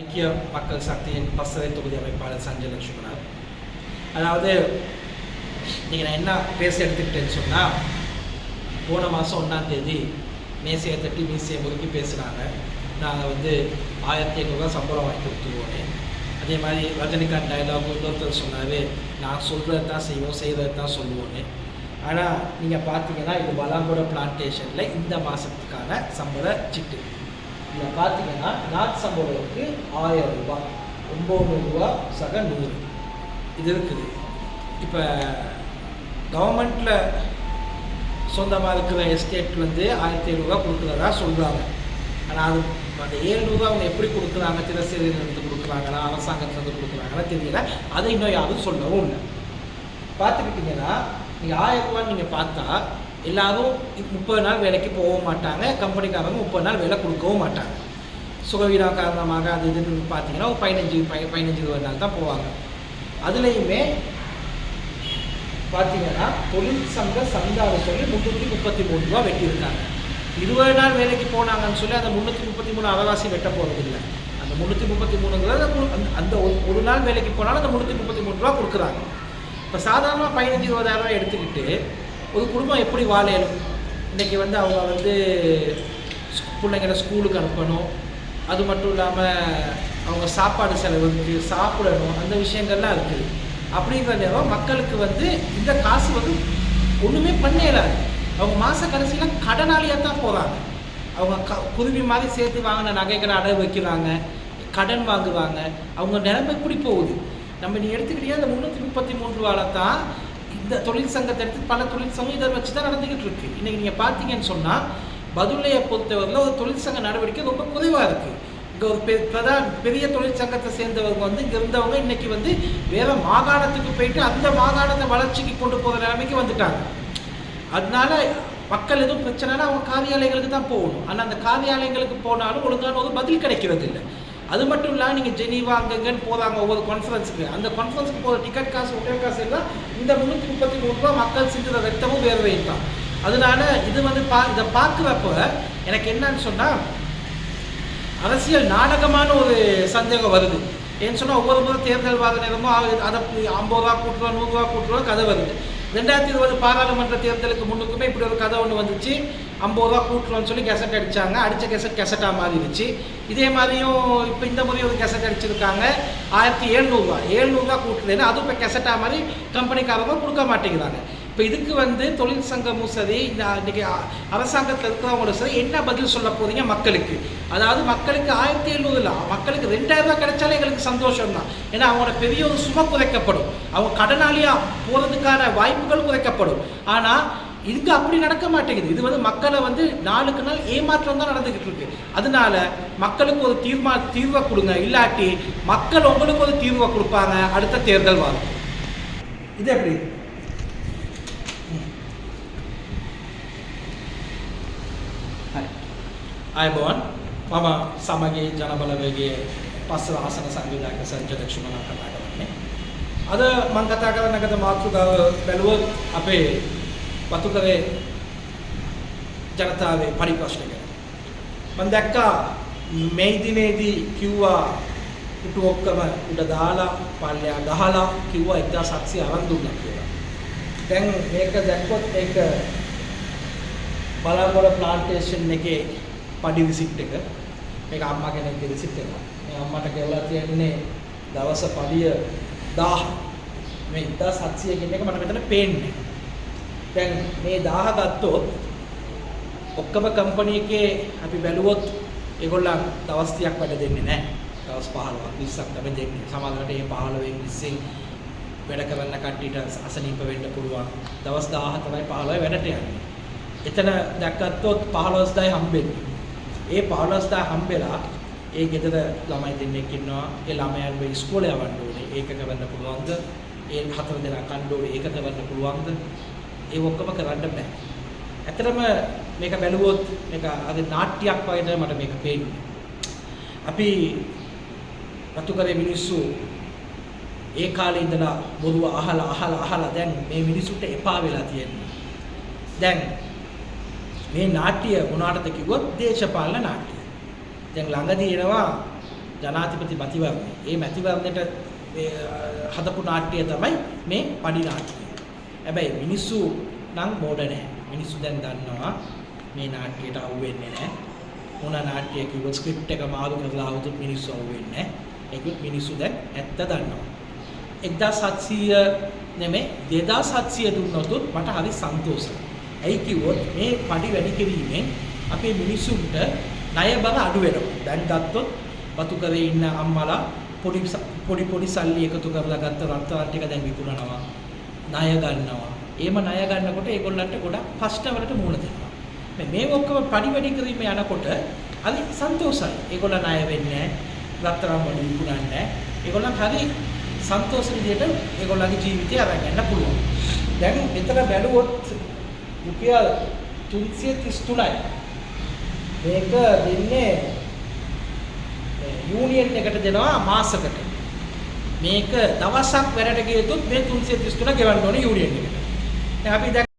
ஐக்கிய மக்கள் சக்தியின் பசறை தொகுதி அமைப்பாளர் சஞ்சய் லட்சுமணர் அதாவது நீங்கள் நான் என்ன பேச எடுத்துக்கிட்டேன்னு சொன்னால் போன மாதம் ஒன்றாம் தேதி மேசையை தட்டி மீசையை முறுக்கி பேசுகிறாங்க நாங்கள் வந்து ஆயிரத்தி ஐநூறுரூவா சம்பளம் வாங்கி கொடுத்துருவோன்னு அதே மாதிரி ரஜினிகாந்த் டைலாக் இன்னொருத்தர் சொன்னார் நான் சொல்கிறது தான் செய்வோம் செய்கிறது தான் சொல்லுவோன்னு ஆனால் நீங்கள் பார்த்தீங்கன்னா இது பலாங்கோட பிளான்டேஷனில் இந்த மாதத்துக்கான சம்பள சிட்டு. இதில் பார்த்தீங்கன்னா நாட் சம்பளத்துக்கு ஆயிரம் ரூபாய் ஒம்பது ரூபா சக நூறு. இது இருக்குது. இப்போ கவர்மெண்ட்டில் சொந்தமாக இருக்கிற எஸ்டேட் வந்து ஆயிரத்தி ஐநூறுரூவா கொடுக்குறதா சொல்கிறாங்க ஆனால் அது அந்த ஏழ்நூறுவா அவங்க எப்படி கொடுக்குறாங்க? தினசரியிலிருந்து கொடுக்குறாங்களா? அரசாங்கத்திலேருந்து கொடுக்குறாங்களா தெரியல. அதை இன்னும் யாரும் சொல்லவும் இல்லை. பார்த்துக்கிட்டிங்கன்னா நீங்கள் ஆயிரம் ரூபான்னு நீங்கள் பார்த்தா எல்லாரும் முப்பது நாள் வேலைக்கு போகவும் மாட்டாங்க கம்பெனிக்காரங்க முப்பது நாள் வேலை கொடுக்கவும் மாட்டாங்க. சுகவீனம் காரணமாக அது இதுன்னு பார்த்தீங்கன்னா ஒரு பதினஞ்சு பை பதினஞ்சு இருபது நாள் தான் போவாங்க. அதுலேயுமே பார்த்தீங்கன்னா தொழில் சங்க சந்தாவை சொல்லி முந்நூற்றி முப்பத்தி மூணு ரூபா வெட்டியிருக்காங்க. இருபது நாள் வேலைக்கு போனாங்கன்னு சொல்லி அந்த முந்நூற்றி முப்பத்தி மூணு அவகாசி வெட்ட போகிறதில்ல அந்த முந்நூற்றி முப்பத்தி மூணுங்கிறது அந்த- அந்த ஒரு- ஒரு நாள் வேலைக்கு போனாலும் அந்த முந்நூற்றி முப்பத்தி மூணு ரூபா கொடுக்குறாங்க. இப்போ சாதாரணமாக பதினஞ்சு இருபதாயிரம் ரூபா எடுத்துக்கிட்டு ஒரு குடும்பம் எப்படி வாழையணும் இன்றைக்கி வந்து அவங்க வந்து பிள்ளைங்களை பிள்ளைங்கள ஸ்கூலுக்கு அனுப்பணும். அது மட்டும் இல்லாமல் அவங்க சாப்பாடு செலவுக்கு சாப்பிடணும். அந்த விஷயங்கள்லாம் இருக்குது அப்படிங்கிற நேரம் மக்களுக்கு வந்து இந்த காசு வந்து ஒன்றுமே பண்ணிடலாது அவங்க மாத கடைசியில் கடனாளியாக தான் போகிறாங்க அவங்க க குருவி மாதிரி சேர்த்து வாங்கின நகைகளை அடகு வைக்கிறாங்க. கடன் வாங்குவாங்க. அவங்க நிலைமை எப்படி போகுது. நம்ம நீ எடுத்துக்கிட்டீங்கன்னா அந்த முந்நூற்றி முப்பத்தி மூன்று ரூபாவில் தான் இந்த தொழில் சங்கத்தை எடுத்து பல தொழில் சங்கம் இதை வச்சு தான் நடந்துக்கிட்டு இருக்கு இன்னைக்கு நீங்கள் பார்த்தீங்கன்னு சொன்னால் பதுளையை பொறுத்தவரையில் ஒரு தொழிற்சங்க நடவடிக்கை ரொம்ப குறைவாக இருக்குது இங்கே ஒரு பெ பிரதான் பெரிய தொழிற்சங்கத்தை சேர்ந்தவங்க வந்து இங்கே இருந்தவங்க இன்னைக்கு வந்து வேற மாகாணத்துக்கு போயிட்டு அந்த மாகாணத்தை வளர்ச்சிக்கு கொண்டு போகிற நிலைமைக்கு வந்துட்டாங்க. அதனால மக்கள் எதுவும் பிரச்சனைனா அவங்க காரியாலயங்களுக்கு தான் போகணும். ஆனால் அந்த காரியாலயங்களுக்கு போனாலும் ஒழுங்கான ஒரு பதில் கிடைக்கிறது இல்லை அது மட்டும் இல்லாமல் நீங்கள் ஜெனீவா அங்கங்கன்னு போகிறாங்க ஒவ்வொரு கான்ஃபரன்ஸுக்கு அந்த கான்ஃபரன்ஸுக்கு போகிற டிக்கெட் காசு ஹோட்டல் காசு எல்லாம் இந்த முந்நூற்றி முப்பத்தி மூணு ரூபா மக்கள் செஞ்சுற ரத்தமும் வேர்வையும் தான். அதனால இது வந்து பா இதை பார்க்குறப்ப எனக்கு என்னன்னு சொன்னால் அரசியல் நாடகமான ஒரு சந்தேகம் வருது. ஏன்னு சொன்னால் ஒவ்வொரு முறை தேர்தல் வாத நேரமோ அதை ஐம்பது ரூபா கூட்டுருவா நூறுரூவா கூட்டுருவா கதை வருது. ரெண்டாயிரத்தி இருபது பாராளுமன்ற தேர்தலுக்கு முன்னுக்குமே இப்படி ஒரு கதை ஒன்று வந்துச்சு. ஐம்பது ரூபா கூட்டுருவோன்னு சொல்லி கெசட் அடித்தாங்க அடித்த கெசட் கெசட்டாக மாறிடுச்சு. இதே மாதிரியும் இப்போ இந்த முறை ஒரு கெசட் அடிச்சிருக்காங்க. ஆயிரத்தி எழுநூறுவா எழுநூறுவா கூட்டுறேன்னு அதுவும் இப்போ கெசட்டாக மாதிரி கம்பெனிக்காரங்க கொடுக்க மாட்டேங்கிறாங்க. இப்போ இதுக்கு வந்து தொழில் சங்கமும் சரி இந்த இன்றைக்கி அரசாங்கத்தில் இருக்கிறவங்களும் சரி என்ன பதில் சொல்ல போகிறீங்க மக்களுக்கு? அதாவது மக்களுக்கு ஆயிரத்தி எழுநூறு இல்லை மக்களுக்கு ரெண்டாயிரம் கிடைச்சாலே எங்களுக்கு சந்தோஷம் தான் ஏன்னா அவங்களோட பெரிய ஒரு சும குறைக்கப்படும். அவங்க கடனாளியாக போகிறதுக்கான வாய்ப்புகள் குறைக்கப்படும். ஆனால் இதுக்கு அப்படி நடக்க மாட்டேங்குது இது வந்து மக்களை வந்து நாளுக்கு நாள் ஏமாற்றம் தான் நடந்துக்கிட்டு இருக்கு அதனால மக்களுக்கு ஒரு தீர்மா தீர்வை கொடுங்க இல்லாட்டி மக்கள் உங்களுக்கு ஒரு தீர்வை கொடுப்பாங்க அடுத்த தேர்தல் வரும் இது எப்படி අයබෝන් මම සමගේ ජනබලවේගේ පස්සල ආසන සංවිධායක සංජය ලක්ෂ්මණ කතා කරන්නේ. අද මං කතා කරන්නගත මාතෘකාව බැලුවොත් අපේ වතුකරේ ජනතාවේ පරිප්‍රශ්න ගැන. මං දැක්කා මේ දිනේදී කිව්වා පුටු ඔක්කම උඩ දාලා පල්ලෙහා ගහලා කිව්වා 1700 අරන් දුන්නා කියලා. දැන් මේක දැක්කොත් ඒක බලාගොඩ ප්ලාන්ටේෂන් එකේ පඩි විසිට් එක මේක අම්මා කෙනෙක්ගේ විසිට් එක. මේ අම්මට ගෙවලා තියෙන්නේ දවස පඩිය 1000. මේ 1700 කියන එක මට මෙතන පේන්නේ. දැන් මේ 1000 ගත්තොත් ඔක්කොම කම්පැනි එකේ අපි බැලුවොත් ඒගොල්ලන් දවස් 30ක් වැඩ දෙන්නේ නැහැ. දවස් 15ක් 20ක් තමයි දෙන්නේ. සමහරවිට මේ 15 20 වැඩ කරන්න කට්ටියට අසනීප වෙන්න පුළුවන්. දවස් 1000 තමයි 15 වැඩට යන්නේ. එතන දැක්කත්තොත් 15000යි හම්බෙන්නේ. ඒ 15000 හම්බෙලා ඒ ගෙදර ළමයි දෙන්නෙක් ඉන්නවා. ඒ ළමයන්ව ඉස්කෝලේ යවන්න ඕනේ. ඒක කරන්න පුළුවන්ද? ඒ හතර දෙනා කන්න ඕනේ. ඒක කරන්න පුළුවන්ද? ඒ ඔක්කොම කරන්න බෑ. ඇත්තටම මේක බැලුවොත් මේක අද නාට්‍යයක් වගේ තමයි මට මේක පේන්නේ. අපි වතුකරේ මිනිස්සු ඒ කාලේ ඉඳලා බොරුව අහලා අහලා අහලා දැන් මේ මිනිසුන්ට එපා වෙලා තියෙනවා. දැන් මේ නාට්‍ය මොනවටද කිව්වොත් දේශපාලන නාට්‍ය. දැන් ළඟදී එනවා ජනාධිපති මැතිවරණය. ඒ මැතිවරණයට ඒ, හදපු නාට්‍යය තමයි මේ පඩි නාට්‍යය. හැබැයි මිනිස්සු නම් මෝඩ නැහැ. මිනිස්සු දැන් දන්නවා මේ නාට්‍යයට අවු වෙන්නේ නැහැ. මොන නාට්‍ය කිව්වොත් ස්ක්‍රිප්ට් එක මාරු කරලා આવුත් මිනිස්සු අවු වෙන්නේ නැහැ. ඒකත් මිනිස්සු දැන් ඇත්ත දන්නවා. 1700 නෙමෙයි 2700 දුන්නොත් මට හරි සන්තෝෂයි. ඇයි කිව්වොත් මේ පඩි වැඩි කිරීමෙන් අපේ මිනිස්සුන්ට ණය බර අඩු වෙනවා. දැන් ගත්තොත් වතු කරේ ඉන්න අම්මලා පොඩි ස- පොඩි පොඩි සල්ලි එකතු කරලා ගත්ත රත්තරන් ටික දැන් විකුණනවා. ණය ගන්නවා. එහෙම ණය ගන්නකොට ඒගොල්ලන්ට ගොඩක් ප්‍රශ්නවලට මුහුණ දෙනවා. මේ මේ ඔක්කොම පඩි වැඩි කිරීම යනකොට හරි සන්තෝෂයි. ඒගොල්ලන් ණය වෙන්නේ නැහැ. රත්තරන් වල විකුණන්නේ නැහැ. ඒගොල්ලන් හරි සන්තෝෂ විදියට ඒගොල්ලන්ගේ ජීවිතය අරන් යන්න පුළුවන්. දැන් මෙතන බැලුවොත් රුපියල් 333යි. මේක දෙන්නේ මේ යූනියන් එකට දෙනවා මාසකට. මේක දවසක් වැඩට ගියොත් මේ 333 ගෙවන්න ඕනේ යූනියන් එකට. දැන් අපි දැන්